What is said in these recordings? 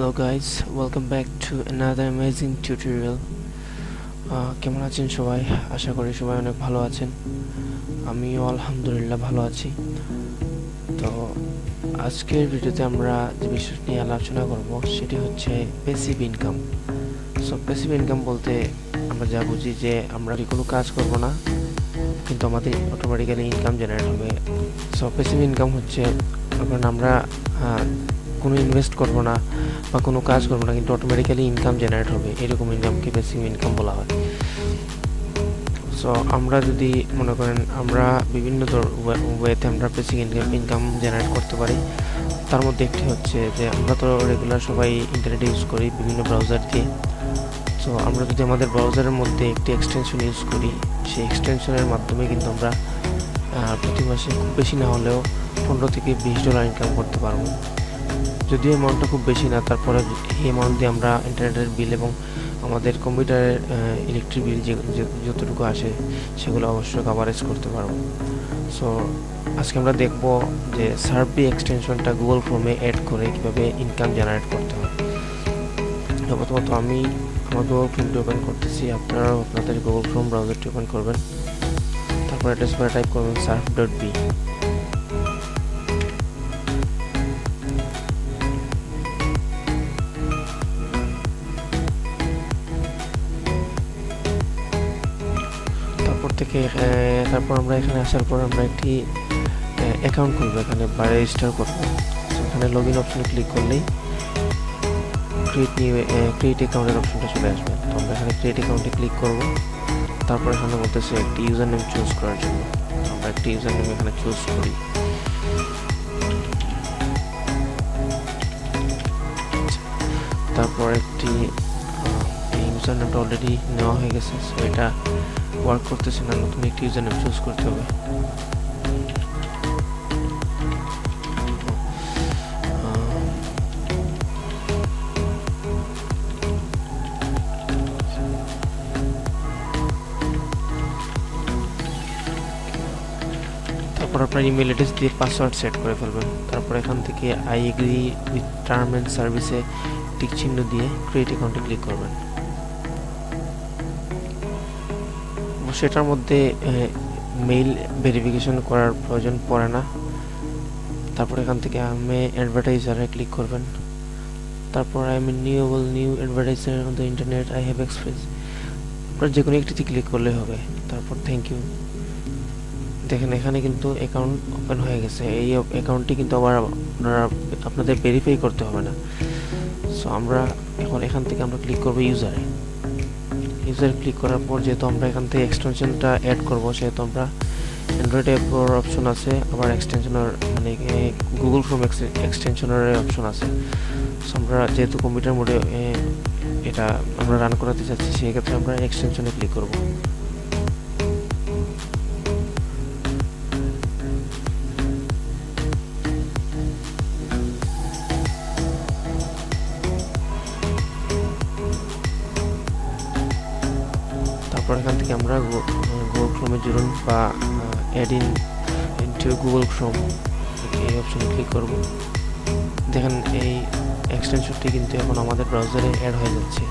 hello guys. Welcome back to amazing tutorial. Ah, কেমন আছেন সবাই? আশা করি সবাই অনেক ভালো আছেন। আমিও আলহামদুলিল্লাহ ভালো আছি। তো আজকের ভিডিওতে আমরা যে বিষয় নিয়ে আলোচনা করব সেটি হচ্ছে passive income so passive income বলতে আমরা যা বুঝি যে আমরা কোনো কাজ করব না কিন্তু আমাদের অটোমেটিক্যালি ইনকাম জেনারেট হবে। সো প্যাসিভ ইনকাম হচ্ছে কারণ আমরা কোনো ইনভেস্ট করব না বা কোনো কাজ করব না, কিন্তু অটোমেটিক্যালি ইনকাম জেনারেট হবে। এরকম ইনকামকে বেসিক ইনকাম বলা হয়। সো আমরা যদি মনে করেন আমরা বিভিন্ন ওয়েতে আমরা বেসিক ইনকাম ইনকাম জেনারেট করতে পারি। তার মধ্যে একটি হচ্ছে যে, আমরা তো রেগুলার সবাই ইন্টারনেট ইউজ করি, বিভিন্ন ব্রাউজার দিয়ে। সো আমরা যদি আমাদের ব্রাউজারের মধ্যে একটি এক্সটেনশন ইউজ করি, সেই এক্সটেনশনের মাধ্যমে কিন্তু আমরা প্রতি মাসে খুব বেশি না হলেও পনেরো থেকে বিশ ডলার ইনকাম করতে পারব। যদিও অ্যামাউন্টটা খুব বেশি না, তারপরে এই অ্যামাউন্ট দিয়ে আমরা ইন্টারনেটের বিল এবং আমাদের কম্পিউটারের ইলেকট্রিক বিল যে যতটুকু আসে সেগুলো অবশ্যই কাভারেজ করতে পারব। সো আজকে আমরা দেখব যে সার্ভি এক্সটেনশনটা গুগল ক্রোমে অ্যাড করে কীভাবে ইনকাম জেনারেট করতে হয়। প্রথমত আমি আমার গুগল ক্রোমটি ওপেন করতেছি, আপনারাও আপনাদের গুগল ক্রোম ব্রাউজারটি ওপেন করবেন। তারপর অ্যাড্রেস বারে টাইপ করবেন সার্ভ ডট বি থেকে তারপর আমরা এখানে আসার পর আমরা একটি অ্যাকাউন্ট খুলবো। এখানে রেজিস্টার করব। এখানে লগ ইন অপশনে ক্লিক করলেই ক্রিয়েট নিউ ক্রিয়েট অ্যাকাউন্টের অপশনটা চলে আসবে। তো আমরা এখানে ক্রিয়েট অ্যাকাউন্টে ক্লিক করব। তারপর এখানে বলতেছে একটি ইউজার নেম চুজ করার জন্য। আমরা একটি ইউজার নেম এখানে চুজ করি। তারপর একটি ইউজার নেমটা অলরেডি নেওয়া হয়ে গেছে। সো এটা ওয়ার্ক করতেছে না, নতুন একটি ইউজার নেম চুজ করতে হবে। তারপর আপনার ইমেল অ্যাড্রেস দিয়ে পাসওয়ার্ড সেট করে ফেলবেন। তারপর এখান থেকে I agree with term and সার্ভিসে টিক চিহ্ন দিয়ে ক্রিয়েট অ্যাকাউন্টে ক্লিক করবেন। সেটার মধ্যে মেইল ভেরিফিকেশন করার প্রয়োজন পড়ে না। তারপর এখান থেকে আমি অ্যাডভার্টাইজারে ক্লিক করবেন। তারপর I am নিউবল new advertiser on the internet I have express আপনার যে কোনো একটিতে ক্লিক করলে হবে। তারপর থ্যাংক ইউ দেখেন, এখানে কিন্তু অ্যাকাউন্ট ওপেন হয়ে গেছে। এই অ্যাকাউন্টটি কিন্তু আবার আপনারা, আপনাদের ভেরিফাই করতে হবে না। সো আমরা এখন এখান থেকে আমরা ক্লিক করব ইউজারে ইউজার ক্লিক করার পর যেহেতু আমরা এখান থেকে এক্সটেনশনটা অ্যাড করব, সেহেতু আমরা অ্যান্ড্রয়েড অ্যাপর অপশন আছে, আবার এক্সটেনশনের মানে গুগল ক্রোম এক্সটেনশনের অপশন আছে। আমরা যেহেতু কম্পিউটার মোডে এটা আমরা রান করাতে চাচ্ছি, সেই ক্ষেত্রে আমরা এক্সটেনশনে ক্লিক করব। আমরা গুগল ক্রোমে জুড়ুন বা add in into Google Chrome এই অপশনে ক্লিক করব। দেখেন এই এক্সটেনশনটি কিন্তু এখন আমাদের ব্রাউজারে অ্যাড হয়ে যাচ্ছে।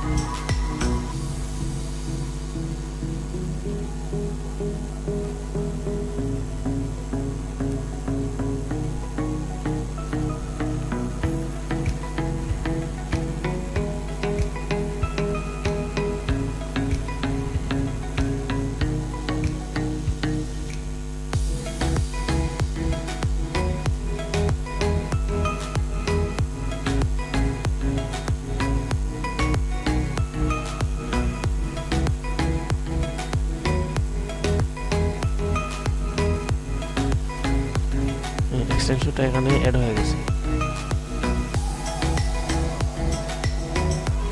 এক্সটেনশনটা এখানে অ্যাড হয়ে গেছে।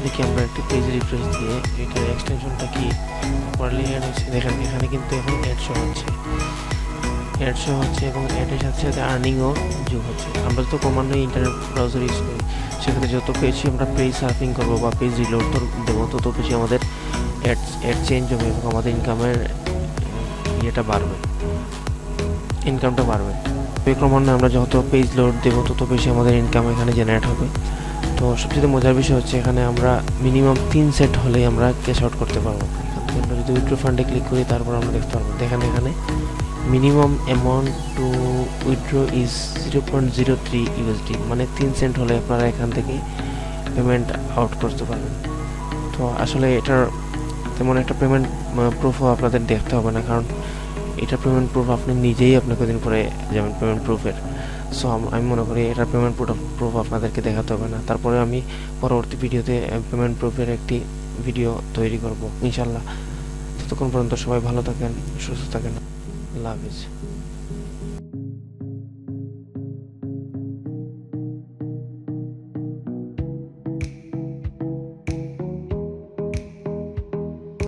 দেখি আমরা একটি পেজ রিফ্রেশ দিয়ে এটার এক্সটেনশনটা কি প্রপারলি অ্যাড হয়েছে। দেখেন, এখানে কিন্তু এখন অ্যাড শো হচ্ছে। অ্যাড শো হচ্ছে এবং অ্যাডের সাথে সাথে আর্নিংও যোগ হচ্ছে। আমরা তো ক্রমান্বয়ে ইন্টারনেট ব্রাউজার ইউজ করি। সেক্ষেত্রে যত বেশি আমরা পেজ সার্ফিং করব বা পেজ রিলোড দেবো, তত বেশি আমাদের অ্যাড অ্যাড চেঞ্জ হবে এবং আমাদের ইনকামের ইয়েটা বাড়বে। ইনকামটা বাড়বে। এই ক্রমান্বয়ে আমরা যত পেজ লোড দেবো, তত বেশি আমাদের ইনকাম এখানে জেনারেট হবে। তো সবচেয়ে মজার বিষয় হচ্ছে এখানে আমরা মিনিমাম তিন সেট হলেই আমরা ক্যাশ আউট করতে পারব। আমরা যদি উইথড্র ফান্ডে ক্লিক করি, তারপর আমরা দেখতে পারব। দেখেন এখানে minimum amount to withdraw is zero point zero three USD মানে তিন সেন্ট হলে আপনারা এখান থেকে পেমেন্ট আউট করতে পারবেন। তো আসলে এটার তেমন একটা পেমেন্ট প্রুফও আপনাদের দেখতে হবে না, কারণ এটা পেমেন্ট প্রুফ আপনি নিজেই আপনাকে দিন পরে যাবেন পেমেন্ট প্রুফের সো আমি মনে করি এটা পেমেন্ট প্রুফ আপনাদেরকে দেখাতে হবে না। তারপরে আমি পরবর্তী ভিডিওতে পেমেন্ট প্রুফের একটি ভিডিও তৈরি করব ইনশাল্লাহ ততক্ষণ পর্যন্ত সবাই ভালো থাকেন, সুস্থ থাকেন। আল্লাহ হাফিজ।